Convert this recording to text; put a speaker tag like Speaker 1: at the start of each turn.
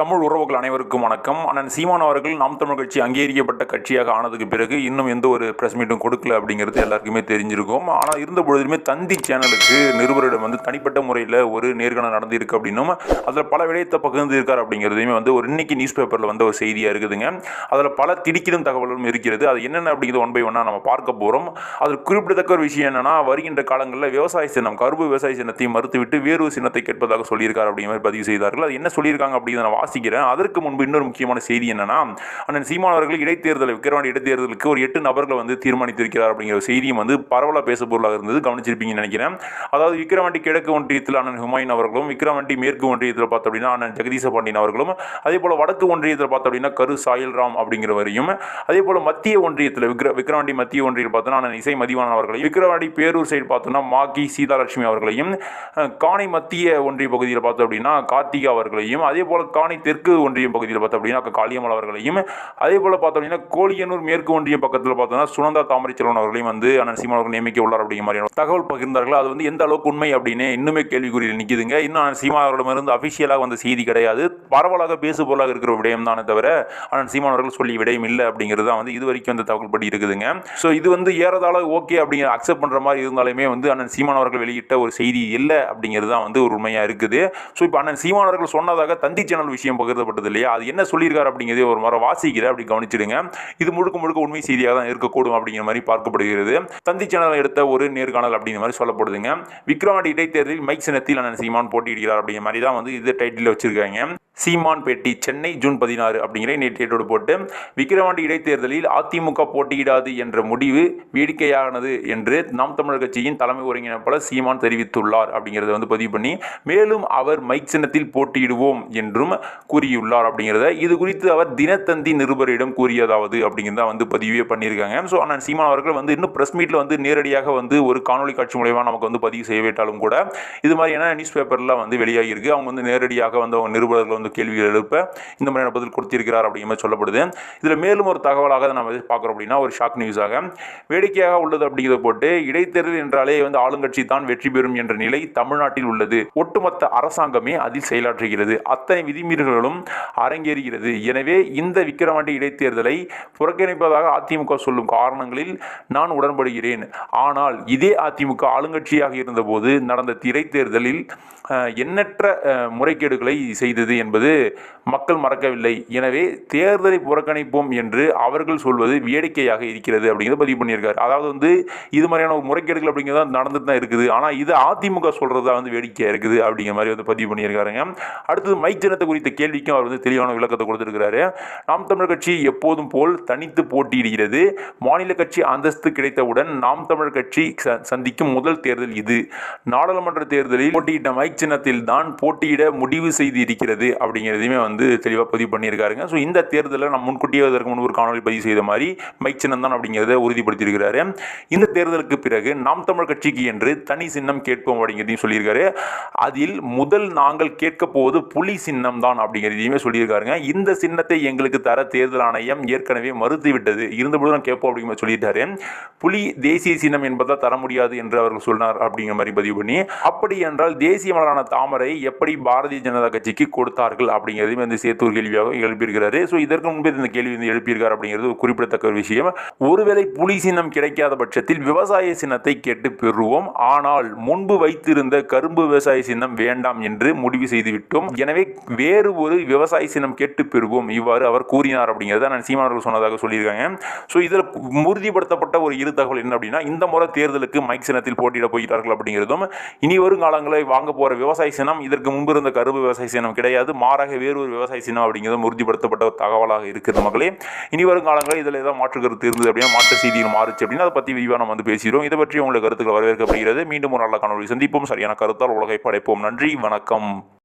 Speaker 1: தமிழ் உறவுகள் அனைவருக்கும் வணக்கம். அண்ணன் சீமான் அவர்கள் நாம் தமிழ் கட்சி அங்கீகரிக்கப்பட்ட கட்சியாக ஆனதுக்கு பிறகு இன்னும் எந்த ஒரு ப்ரெஸ் மீட்டும் கொடுக்கல அப்படிங்கிறது எல்லாருக்குமே தெரிஞ்சிருக்கும். ஆனால் இருந்த பொழுதுமே தந்தி சேனலுக்கு நிருபரிடம் வந்து தனிப்பட்ட முறையில் ஒரு நேர்காணல் நடந்திருக்கு அப்படின்னும் அதில் பல விடயத்தை பகிர்ந்து இருக்கார் அப்படிங்கிறதையுமே வந்து ஒரு இன்னைக்கு நியூஸ் பேப்பரில் வந்து ஒரு செய்தியாக இருக்குதுங்க. அதில் பல திடுக்கிடும் தகவலும் இருக்கிறது. அது என்னென்ன அப்படிங்கிறது ஒன் பை ஒன்னாக நம்ம பார்க்க போகிறோம் அதில் குறிப்பிடத்தக்க ஒரு விஷயம் என்னென்னா வருகின்ற காலங்களில் விவசாய சின்னம் கரும்பு விவசாய சின்னத்தை மறுத்துவிட்டு வேறு ஒரு சின்னத்தை கேட்பதாக சொல்லியிருக்கார் அப்படிங்கிற மாதிரி பதிவு செய்தார்கள். அது என்ன சொல்லியிருக்காங்க அப்படிங்கிறத நான் வாசிக்கிறேன் அதற்கு முன்பு இன்னொரு முக்கியமான செய்தி என்னன்னா அண்ணன் சீமான் அவர்கள் இடைத்தேர்தல் விக்கிரவாண்டி இடைத்தேர்தலுக்கு ஒரு எட்டு நபர்களை வந்து தீர்மானித்திருக்கிறார் அப்படிங்கிற ஒரு செய்தியும் வந்து பரவலாக பேச பொருளாக இருந்தது. கவனிச்சிருப்பீங்கன்னு நினைக்கிறேன். அதாவது விக்கிரவாண்டி கிழக்கு ஒன்றியத்தில் அண்ணன் ஹுமாயின் அவர்களும் விக்கிரவாண்டி மேற்கு ஒன்றியத்தில் பார்த்தோம் அப்படின்னா அண்ணன் ஜெகதீச பாண்டியன் அவர்களும் அதே போல வடக்கு ஒன்றியத்தில் பார்த்தோம் அப்படின்னா கரு சாயல்ராம் அப்படிங்கிறவரையும் அதே போல மத்திய ஒன்றியத்தில் விக்ர விக்கிரவாண்டி மத்திய ஒன்றியில் பார்த்தோன்னா அண்ணன் இசை மதிவான அவர்களையும் விக்கிரவாண்டி பேரூர் சைடு பார்த்தோம்னா மாகி சீதாலட்சுமி அவர்களையும் காணை மத்திய ஒன்றிய பகுதியில் பார்த்தோம் அப்படின்னா கார்த்திகா அவர்களையும் அதே போல காணை தெற்கு ஒன்றியம் பகுதியில் பார்த்தோம் அப்படின்னா அக்கா காளியம்மாள் அவர்களையும் அதே போல் பார்த்தோம் அப்படின்னா கோழியனூர் மேற்கு ஒன்றிய பக்கத்தில் பார்த்தோம்னா சுனந்தா தாமரைச்செல்வன் அவர்களையும் வந்து அண்ணன் சீமான் அவர்கள் நியமிக்க உள்ளார் அப்படிங்கிற மாதிரியான தகவல் பகிர்ந்தார்கள். அது வந்து எந்த அளவுக்கு உண்மை அப்படின்னு இன்னுமே கேள்விக்குறியில் நிற்கிதுங்க இன்னும் அண்ணன் சீமான் அவர்களிடமிருந்து அஃபிஷியலாக வந்த செய்தி கிடையாது. பரவலாக பேசு பொருளாக இருக்கிற விடயம் தானே தவிர அண்ணன் சீமான் அவர்கள் சொல்லி விடயம் இல்லை அப்படிங்கிறது தான் வந்து இது வரைக்கும் அந்த தகவல் படி இருக்குதுங்க. ஸோ இது வந்து ஏறதால ஓகே அப்படிங்கிற அக்செப்ட் பண்ணுற மாதிரி இருந்தாலுமே வந்து அண்ணன் சீமான் அவர்கள் வெளியிட்ட ஒரு செய்தி இல்லை அப்படிங்கிறது தான் வந்து ஒரு உண்மையாக இருக்குது. ஸோ இப்போ அண்ணன் சீமான் அவர்கள் சொன்னதாக தந்தி சேனல் விஷயம் பகிர்ந்தப்பட்டது இல்லையா? அது என்ன சொல்லியிருக்காரு அப்படிங்கிறதே ஒரு முறை வாசிக்கிற அப்படி கவனிச்சிடுங்க. இது முழுக்க முழுக்க உண்மை செய்தியாக தான் இருக்கக்கூடும் அப்படிங்கிற மாதிரி பார்க்கப்படுகிறது. தந்தி சேனல் எடுத்த ஒரு நேர்காணல் அப்படிங்கிற மாதிரி சொல்லப்படுதுங்க. விக்ரவாண்டி இடைத்தேர்தலில் மைக் சின்னத்தில் அண்ணன் சீமான் போட்டியிடுகிறார் அப்படிங்கிற மாதிரி தான் வந்து இது டைட்டில் வச்சிருக்காங்க. சீமான் பேட்டி சென்னை ஜூன் பதினாறு அப்படிங்கிற நேற்றோடு போட்டு விக்கிரவாண்டி இடைத்தேர்தலில் அதிமுக போட்டியிடாது என்ற முடிவு வேடிக்கையானது என்று நாம் தமிழர் கட்சியின் தலைமை ஒருங்கிணைப்பாளர் சீமான் தெரிவித்துள்ளார் அப்படிங்கிறத வந்து பதிவு பண்ணி மேலும் அவர் மைக் சின்னத்தில் போட்டியிடுவோம் என்றும் கூறியுள்ளார் அப்படிங்கிறத இது குறித்து அவர் தினத்தந்தி நிருபரிடம் கூறியதாவது அப்படிங்கிறத வந்து பதிவே பண்ணியிருக்காங்க. ஸோ ஆனால் சீமான் அவர்கள் வந்து இன்னும் ப்ரெஸ் மீட்டில் வந்து நேரடியாக வந்து ஒரு காணொலி காட்சி மூலயமா நமக்கு வந்து பதிவு செய்யவிட்டாலும் கூட இது மாதிரியான நியூஸ் பேப்பர்லாம் வந்து வெளியாகியிருக்கு. அவங்க வந்து நேரடியாக வந்து அவங்க நிருபர்கள் வந்து கேள்விகள் எழுப்ப இந்த மாதிரியான பதில் கொடுத்திருக்கிறார் அப்படிங்கிற மாதிரி சொல்லப்படுது. இதில் மேலும் ஒரு தகவலாக நம்ம பார்க்குறோம் அப்படின்னா ஒரு ஷாக் நியூஸாக வேடிக்கையாக உள்ளது அப்படிங்கிறத போட்டு இடைத்தேர்தல் என்றாலே வந்து ஆளுங்கட்சி தான் வெற்றி பெறும் என்ற நிலை தமிழ்நாட்டில் உள்ளது. ஒட்டுமொத்த அரசாங்கமே அதில் செயலாற்றுகிறது. அத்தனை விதிமீறல்களும் அரங்கேறுகிறது. எனவே இந்த விக்கிரவாண்டி இடைத்தேர்தலை புறக்கணிப்பதாக அதிமுக சொல்லும் காரணங்களில் நான் உடன்படுகிறேன். ஆனால் இதே அதிமுக ஆளுங்கட்சியாக இருந்தபோது நடந்த இடைத்தேர்தலில் எண்ணற்ற முறைகேடுகளை செய்தது என்பது மக்கள் மறக்கவில்லை. எனவே தேர்தலை புறக்கணிப்போம் என்று அவர்கள் சொல்வது வேடிக்கையாக இருக்கிறது அப்படிங்கிறத பதிவு பண்ணியிருக்காரு. அதாவது வந்து இது மாதிரியான ஒரு முறைகேடுகள் அப்படிங்கிறது நடந்துட்டு தான் இருக்குது. ஆனால் இது அதிமுக சொல்கிறதா வந்து வேடிக்கையாக இருக்குது அப்படிங்கிற மாதிரி வந்து பதிவு பண்ணியிருக்காருங்க. அடுத்தது மைக் ஜனத்தை குறித்த கேள்விக்கும் அவர் வந்து தெளிவான விளக்கத்தை கொடுத்துருக்கிறாரு. நாம் தமிழர் கட்சி எப்போதும் போல் தனித்து போட்டியிடுகிறது. மாநில கட்சி அந்தஸ்து கிடைத்தவுடன் நாம் தமிழர் கட்சி ச- சந்திக்கும் முதல் தேர்தல் இது. நாடாளுமன்ற தேர்தலில் போட்டியிட்ட மைக் சின்னத்தில் தான் போட்டியிட முடிவு செய்து இருக்கிறது அப்படிங்கிறதையுமே வந்து தெளிவாக பதிவு பண்ணியிருக்காருங்க. ஸோ இந்த தேர்தலில் நம்ம முன்கூட்டியே இதற்கு முன்பு ஒரு காணொலி பதிவு செய்த மாதிரி மைக் சின்னந்தான் அப்படிங்கிறத உறுதிப்படுத்தியிருக்கிறாரு. இந்த தேர்தலுக்கு பிறகு நாம் தமிழ் கட்சிக்கு என்று தனி சின்னம் கேட்போம் அப்படிங்கிறதையும் சொல்லியிருக்காரு. அதில் முதல் நாங்கள் கேட்க போவது புலி சின்னம் தான் அப்படிங்கிறதையுமே சொல்லியிருக்காருங்க. இந்த சின்னத்தை எங்களுக்கு தர தேர்தல் ஆணையம் ஏற்கனவே மறுத்து விட்டது இருந்தபோது நான் கேட்போம் அப்படிங்கிற சொல்லிட்டாரு. புலி தேசிய சின்னம் என்பதால் தர முடியாது என்று அவர்கள் சொன்னார் அப்படிங்கிற மாதிரி பதிவு பண்ணி அப்படி என்றால் தேசிய மலரான தாமரை எப்படி பாரதிய ஜனதா கட்சிக்கு கொடுத்தார் கொடுத்தார்கள் அப்படிங்கிறதையும் வந்து சேர்த்து ஒரு கேள்வியாக எழுப்பியிருக்கிறாரு. ஸோ இதற்கு முன்பே இந்த கேள்வி வந்து எழுப்பியிருக்கார் அப்படிங்கிறது ஒரு குறிப்பிடத்தக்க ஒரு விஷயம். ஒருவேளை புலி சின்னம் கிடைக்காத பட்சத்தில் விவசாய சின்னத்தை கேட்டு பெறுவோம். ஆனால் முன்பு வைத்திருந்த கரும்பு விவசாய சின்னம் வேண்டாம் என்று முடிவு செய்துவிட்டோம். எனவே வேறு ஒரு விவசாய சின்னம் கேட்டு பெறுவோம். இவ்வாறு அவர் கூறினார் அப்படிங்கிறத நான் சீமானவர்கள் சொன்னதாக சொல்லியிருக்காங்க. ஸோ இதில் உறுதிப்படுத்தப்பட்ட ஒரு இரு தகவல் என்ன அப்படின்னா இந்த முறை தேர்தலுக்கு மைக் சின்னத்தில் போட்டியிட போகிறார்கள் அப்படிங்கிறதும் இனி வரும் காலங்களில் வாங்க போகிற விவசாய சின்னம் இதற்கு முன்பு இருந்த கரும்பு விவசாய சின்னம் கிடையாது. மாறாக வேறு ஒரு விவசாய சின்னம் அப்படிங்கிறதும் உறுதிப்படுத்தப்பட்ட ஒரு தகவலாக இருக்குது மக்களே. இனி வரும் காலங்களில் இதில் ஏதாவது மாற்று கருத்து இருந்தது அப்படின்னா மாற்று செய்திகள் மாறுச்சு அப்படின்னா அதை பற்றி விரிவாக நம்ம வந்து பேசிடுவோம் இதை பற்றி உங்களுக்கு கருத்துக்கள் வரவேற்கப்படுகிறது. மீண்டும் ஒரு நல்ல காணொலி சந்திப்போம். சரியான கருத்தால் உலகை படைப்போம். நன்றி. வணக்கம்.